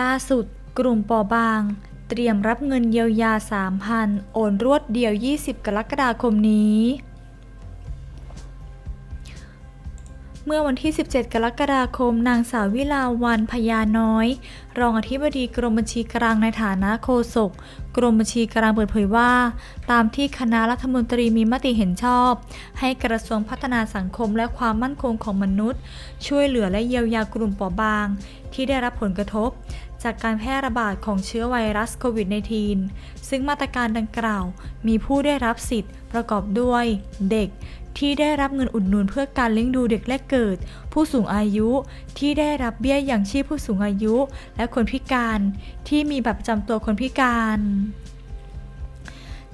ล่าสุด กลุ่มปอบาง เตรียมรับเงินเยียวยา 3,000 โอนรวดเดียว 20 กรกฎาคมนี้ เมื่อวันที่ 17 กรกฎาคม นางสาววิลาวันพญาน้อย รองอธิบดีกรมบัญชีกลางในฐานะโฆษกกรมบัญชีกลางเปิดเผยว่า ตามที่คณะรัฐมนตรีมีมติเห็นชอบ ให้กระทรวงพัฒนาสังคมและความมั่นคงของมนุษย์ ช่วยเหลือและเยียวยากลุ่มเปราะบาง ที่ได้รับผลกระทบ จากการแพร่ระบาดของเชื้อไวรัสโควิด -19 ซึ่งมาตรการดังกล่าวมีผู้ได้รับสิทธิ์ประกอบด้วย เด็ก ที่ได้รับเงินอุดหนุนเพื่อการเลี้ยงดูเด็กแรกเกิด ผู้สูงอายุที่ได้รับเบี้ยอย่างชีพผู้สูงอายุ และคนพิการที่มีบัตรประจำตัวคนพิการ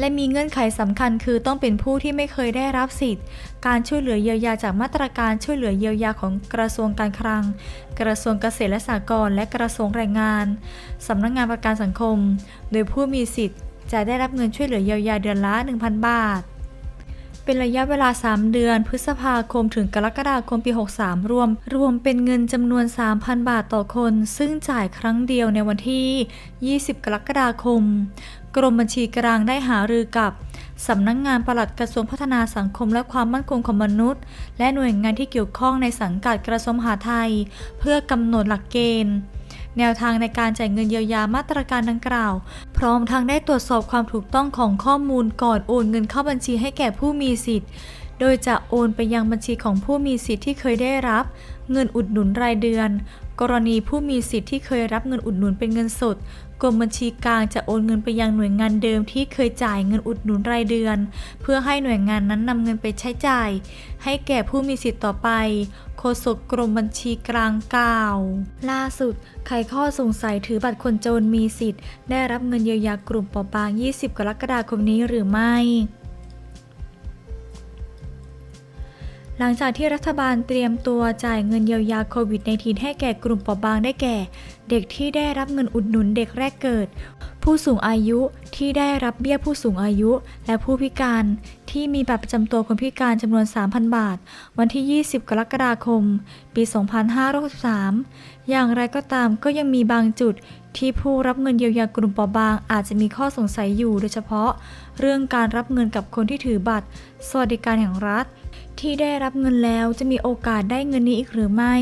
และมีเงื่อนไขสำคัญคือต้องเป็นผู้ที่ไม่เคยได้รับสิทธิ์ การช่วยเหลือเยียวยาจากมาตรการช่วยเหลือเยียวยาของกระทรวงการคลัง กระทรวงเกษตรและสหกรณ์และกระทรวงแรงงานสำนักงงานประกันสังคม โดยผู้มีสิทธิ์จะได้รับเงินช่วยเหลือเยียวยาเดือนละ 1,000 บาท เป็นระยะเวลา 3 เดือน พฤษภาคมถึงกรกฎาคมปี 63 รวม รวมเป็นเงินจำนวน 3,000 บาทต่อคน ซึ่งจ่ายครั้งเดียวในวันที่ 20 กรกฎาคม กรมบัญชีกลางได้หารือกับสำนักงงานปลัดกระทรวงพัฒนาสังคมและความมั่นคงของมนุษย์ และหน่วยงานที่เกี่ยวข้องในสังกัดกระทรวงมหาดไทย เพื่อกำหนดหลักเกณฑ์ แนวทางในการจ่ายเงินเยียวยามาตรการดังกล่าว พร้อมทั้งได้ตรวจสอบความถูกต้องของข้อมูลก่อนโอนเงินเข้าบัญชีให้แก่ผู้มีสิทธิ์ โดยจะโอนไปยังบัญชีของผู้มีสิทธิ์ที่เคยได้รับ เงินอุดหนุนรายเดือน กรณีผู้มีสิทธิ์ที่เคยรับเงินอุดหนุนเป็นเงินสด กรมบัญชีกลางจะโอนเงินไปยังหน่วยงานเดิมที่เคยจ่ายเงินอุดหนุนรายเดือน เพื่อให้หน่วยงานนั้นนำเงินไปใช้จ่าย ให้แก่ผู้มีสิทธิ์ต่อไปโฆษกกรมบัญชีกลางกล่าว ล่าสุดไขข้อสงสัยถือบัตรคนจนมีสิทธิ์ ได้รับเงินเยียวยากลุ่มเปราะบาง 20 กรกฎาคมนี้หรือไม่ หลังจากที่รัฐบาลเตรียมตัวจ่ายเงินเยียวยาโควิด -19 ให้แก่กลุ่มเปราะบางได้แก่ เด็กที่ได้รับเงินอุดหนุนเด็กแรกเกิด ผู้สูงอายุที่ได้รับเบี้ยผู้สูงอายุ และผู้พิการ ที่มีบัตรประจำตัวคนพิการจำนวน 3,000 บาท วันที่ 20 กรกฎาคม ปี 2563 อย่างไรก็ตามก็ยังมีบางจุดที่ผู้รับเงินเยียวยากลุ่มเปราะบาง อาจจะมีข้อสงสัยอยู่โดยเฉพาะ เรื่องการรับเงินกับคนที่ถือบัตร สวัสดิการแห่งรัฐ ที่ได้รับเงินแล้วจะมีโอกาสได้เงินนี้อีกหรือไม่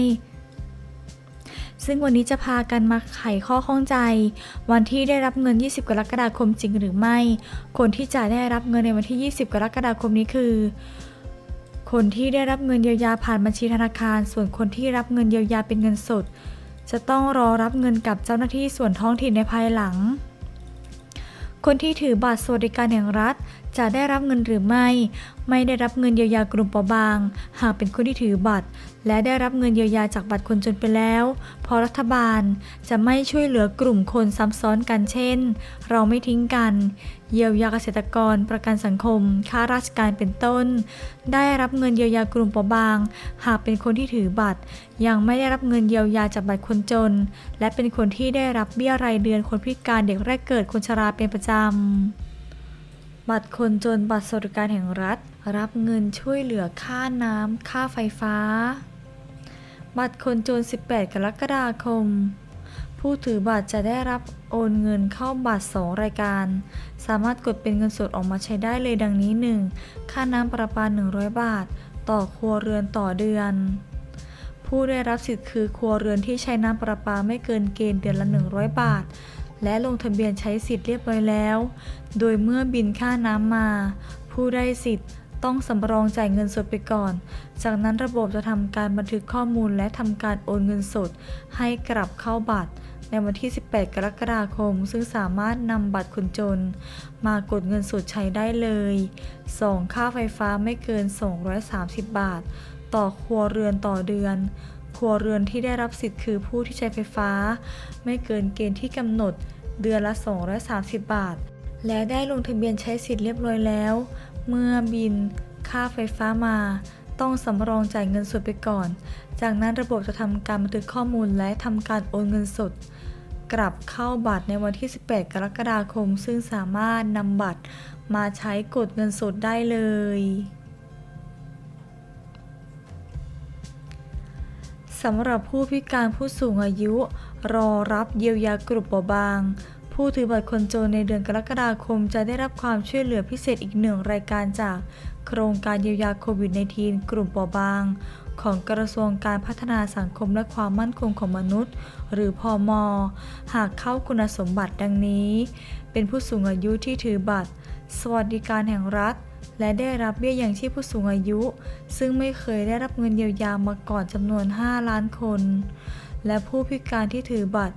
ซึ่งวันนี้จะพากันมาไขข้อข้องใจ วันที่ได้รับเงิน 20 กรกฎาคมจริงหรือไม่ คนที่จะได้รับเงินในวันที่ 20 กรกฎาคมนี้คือ คนที่ได้รับเงินเยียวยาผ่านบัญชีธนาคาร ส่วนคนที่รับเงินเยียวยาเป็นเงินสด จะต้องรอรับเงินกับเจ้าหน้าที่ส่วนท้องถิ่นในภายหลัง คนที่ถือบัตรสวัสดิการแห่งรัฐจะได้รับเงินหรือไม่ ไม่ได้รับเงินเยียวยากลุ่มเปราะบาง หากเป็นคนที่ถือบัตร และได้รับเงินเยียวยาจากบัตรคนจนไปแล้วเพราะรัฐบาลจะไม่ช่วยเหลือกลุ่มคนซ้ำซ้อนกันเช่น เราไม่ทิ้งกัน เยียวยาเกษตรกร ประกันสังคมข้าราชการเป็นต้น ได้รับเงินเยียวยากลุ่มเปราะบาง หากเป็นคนที่ถือบัตร ยังไม่ได้รับเงินเยียวยาจากบัตรคนจน และเป็นคนที่ได้รับเบี้ยรายเดือนคนพิการเด็กแรกเกิดคนชราเป็นประจำ บัตรคนจนบัตรสวัสดิการแห่งรัฐ รับเงินช่วยเหลือค่าน้ำค่าไฟฟ้า บัตรคนจน 18 กรกฎาคม ผู้ถือบัตรจะได้รับโอนเงินเข้าบัตร 2 รายการ สามารถกดเป็นเงินสดออกมาใช้ได้เลยดังนี้ 1. ค่าน้ำประปา 100 บาท ต่อครัวเรือนต่อเดือน ผู้ได้รับสิทธิ์คือครัวเรือนที่ใช้น้ำประปาไม่เกินเกณฑ์เดือนละ 100 บาท และลงทะเบียนใช้สิทธิ์เรียบร้อยแล้ว โดยเมื่อบินค่าน้ำมา ผู้ได้สิทธิ์ต้องสำรองจ่ายเงินสดไปก่อน จากนั้นระบบจะทำการบันทึกข้อมูลและทำการโอนเงินสด ให้กลับเข้าบัตร ในวันที่ 18 กรกฎาคม ซึ่งสามารถนำบัตรคนจน มากดเงินสดใช้ได้เลย 2. ค่าไฟฟ้าไม่เกิน 230 บาท ต่อครัวเรือนต่อเดือน รัวเรือนที่ได้รับสิทธิ์คือผู้ที่ใช้ไฟฟ้า ไม่เกินเกณฑ์ที่กำหนด เดือนละ 230 บาท และได้ลงทะเบียนใช้สิทธิ์เรียบร้อยแล้ว เมื่อบิน ค่าไฟฟ้ามา ต้องสำรองจ่ายเงินสดไปก่อน จากนั้นระบบจะทำการบันทึกข้อมูลและทำการโอนเงินสด กลับเข้าบัตรในวันที่ 18 กรกฎาคม ซึ่งสามารถนำบัตรมาใช้กดเงินสดได้เลย สำหรับผู้พิการผู้สูงอายุ รอรับเยียวยากลุ่มเปราบาง ผู้ถือบัตรคนจนในเดือนกรกฎาคมจะได้รับความช่วยเหลือพิเศษอีกหนึ่งรายการจากโครงการเยียวยาโควิด -19 กลุ่มเปราบาง ของกระทรวงการพัฒนาสังคมและความมั่นคงของมนุษย์ หรือพอมหากเข้าคุณสมบัติดังนี้ เป็นผู้สูงอายุที่ถือบัตร สวัสดิการแห่งรัฐ และได้รับเบี้ยยังชีพผู้สูงอายุ ซึ่งไม่เคยได้รับเงินเยียวยามาก่อนจำนวน 5 ล้านคน และผู้พิการที่ถือบัตร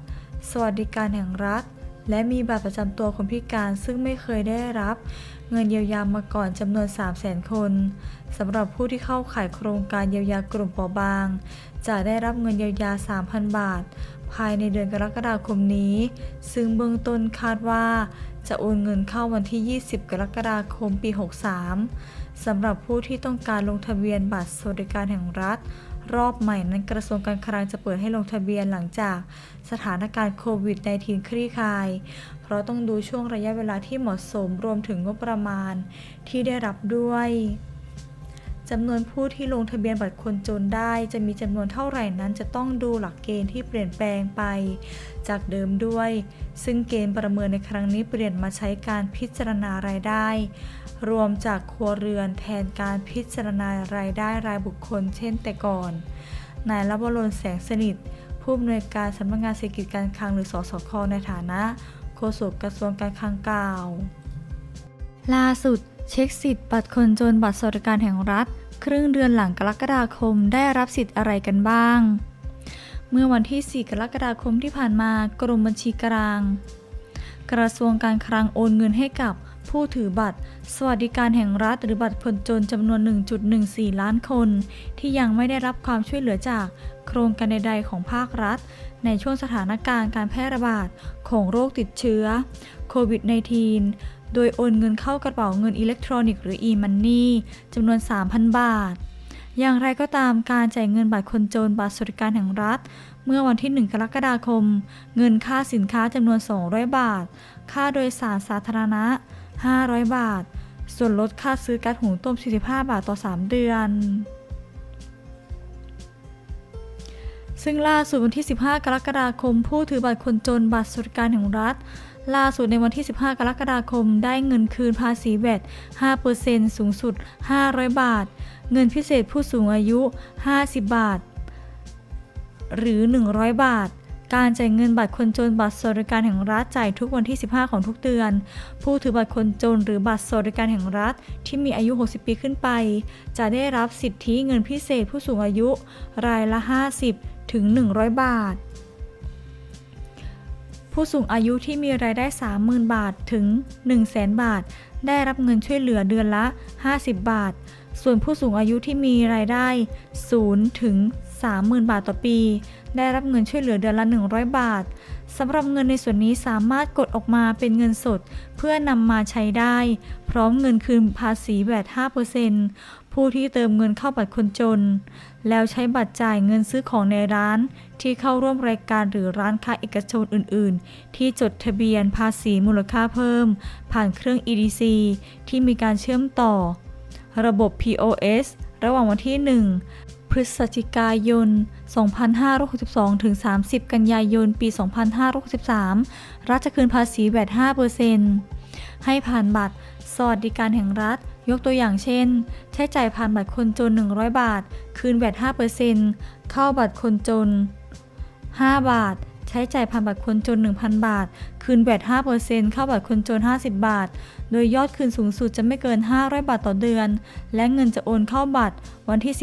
สวัสดิการแห่งรัฐ และมีบัตรประจำตัวคนพิการซึ่งไม่เคยได้รับ เงินเยียวยามาก่อนจำนวน 3 0 0 0 0 0 คนสำหรับผู้ที่เข้าข่ายโครงการเยียวยากลุ่มเปราะบาง จะได้รับเงินเยียวยา 3,000 บาท ภายในเดือนกรกฎาคมนี้ ซึ่งเบื้องต้นคาดว่า จะโอนเงินเข้าวันที่ 20 กรกฎาคม ปี 63 สำหรับผู้ที่ต้องการลงทะเบียนบัตรสวัสดิการแห่งรัฐ รอบใหม่นั้นกระทรวงการคลังจะเปิดให้ลงทะเบียนหลังจากสถานการณ์โควิด -19 คลี่คลาย เพราะต้องดูช่วงระยะเวลาที่เหมาะสมรวมถึงงบประมาณที่ได้รับด้วย จำนวนผู้ที่ลงทะเบียนบัตรคนจนได้ จะมีจำนวนเท่าไหร่นั้นจะต้องดูหลักเกณฑ์ที่เปลี่ยนแปลงไป จากเดิมด้วย ซึ่งเกณฑ์ประเมินในครั้งนี้เปลี่ยนมาใช้การพิจารณารายได้ รวมจากครัวเรือนแทนการพิจารณารายได้รายบุคคล เช่นแต่ก่อน นายรับบรนแสงสนิท ผู้อำนวยการสำนักงานเศรษฐกิจการคลังหรือสสคในฐานะ โฆษกกระทรวงการคลังกล่าว ล่าสุด เช็คสิทธิ์บัตรคนจนบัตรสวัสดิการแห่งรัฐ ครึ่งเดือนหลังกรกฎาคมได้รับสิทธิ์อะไรกันบ้าง เมื่อวันที่ 4 กรกฎาคมที่ผ่านมากรมบัญชีกลาง กระทรวงการคลังโอนเงินให้กับผู้ถือบัตร สวัสดิการแห่งรัฐ หรือบัตรคนจนจำนวน 1.14 ล้านคน ที่ยังไม่ได้รับความช่วยเหลือจากโครงการใด ๆ ของภาครัฐ ในช่วงสถานการณ์การแพร่ระบาดของโรคติดเชื้อโควิด -19 โดยโอนเงินเข้ากระเป๋าเงินอิเล็กทรอนิกส์หรือ e-money จำนวน 3,000 บาท อย่างไรก็ตามการจ่ายเงินบัตรคนจนบัตรสวัสดิการแห่งรัฐ เมื่อวันที่ 1 กรกฎาคม เงินค่าสินค้าจำนวน 200 บาท ค่าโดยสารสาธารณะ 500 บาท ส่วนลดค่าซื้อก๊าซหุงต้ม 45 บาทต่อ 3 เดือนซึ่งล่าสุดวันที่ 15 กรกฎาคม ผู้ถือบัตรคนจนบัตรสวัสดิการแห่งรัฐ ล่าสุดในวันที่ 15 กรกฎาคม ได้เงินคืนภาษีแวด5%สูงสุด 500 บาท เงินพิเศษผู้สูงอายุ 50 บาท หรือ 100 บาท การจ่ายเงินบัตรคนจนบัตรสวัสดิการแห่งรัฐจ่ายทุกวันที่ 15 ของทุกเดือน ผู้ถือบัตรคนจนหรือบัตรสวัสดิการแห่งรัฐที่มีอายุ 60 ปีขึ้นไป จะได้รับสิทธิเงินพิเศษผู้สูงอายุ รายละ 50 ถึง 100 บาท ผู้สูงอายุที่มีรายได้ 30,000 บาทถึง 100,000 บาท ได้รับเงินช่วยเหลือเดือนละ 50 บาท ส่วนผู้สูงอายุที่มีรายได้0ถึง30,000 บาทต่อปี ได้รับเงินช่วยเหลือเดือนละ 100 บาท สำหรับเงินในส่วนนี้สามารถกดออกมาเป็นเงินสด เพื่อนำมาใช้ได้ พร้อมเงินคืนภาษีแวด5%ผู้ที่เติมเงินเข้าบัตรคนจน แล้วใช้บัตรจ่ายเงินซื้อของในร้าน ที่เข้าร่วมรายการหรือร้านค้าเอกชนอื่น ๆ ที่จดทะเบียนภาษีมูลค่าเพิ่ม ผ่านเครื่อง EDC ที่มีการเชื่อมต่อ ระบบ POS ระหว่างวันที่ 1 พฤศจิกายน 2562 ถึง 30 กันยายน ปี 2563 รัฐจะคืนภาษีแวด5%ให้ผ่านบัตร สวัสดิการแห่งรัฐ ยกตัวอย่างเช่น ใช้จ่ายผ่านบัตรคนจน 100 บาท คืนแวด5%เข้าบัตรคนจน 5 บาท ใช้จ่ายผ่านบัตรคนจน 1,000 บาท คืนแวด5%เข้าบัตรคนจน 50 บาท โดยยอดคืนสูงสุดจะไม่เกิน 500 บาทต่อเดือน และเงินจะโอนเข้าบัตรวันที่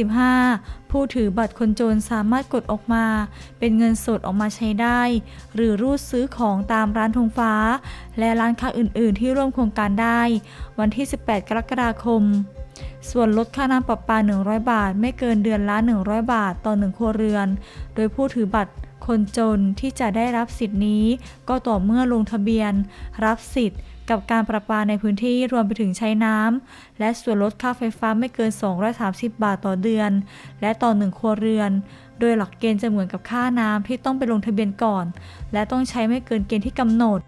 15 ผู้ถือบัตรคนจนสามารถกดออกมา เป็นเงินสดออกมาใช้ได้ หรือรูดซื้อของตามร้านธงฟ้า และร้านค้าอื่น ๆ ที่ร่วมโครงการได้ วันที่ 18 กรกฎาคมส่วนลดค่าน้ำประปา 100 บาท ไม่เกินเดือนละ 100 บาท ต่อ 1 ครัวเรือน โดยผู้ถือบัตร คนจนที่จะได้รับสิทธินี้ ก็ต่อเมื่อลงทะเบียน รับสิทธิ์กับการประปาในพื้นที่รวมไปถึงใช้น้ำ และส่วนลดค่าไฟฟ้าไม่เกิน 230 บาทต่อเดือน และต่อหนึ่งครัวเรือน โดยหลักเกณฑ์จะเหมือนกับค่าน้ำที่ต้องไปลงทะเบียนก่อน และต้องใช้ไม่เกินเกณฑ์ที่กำหนด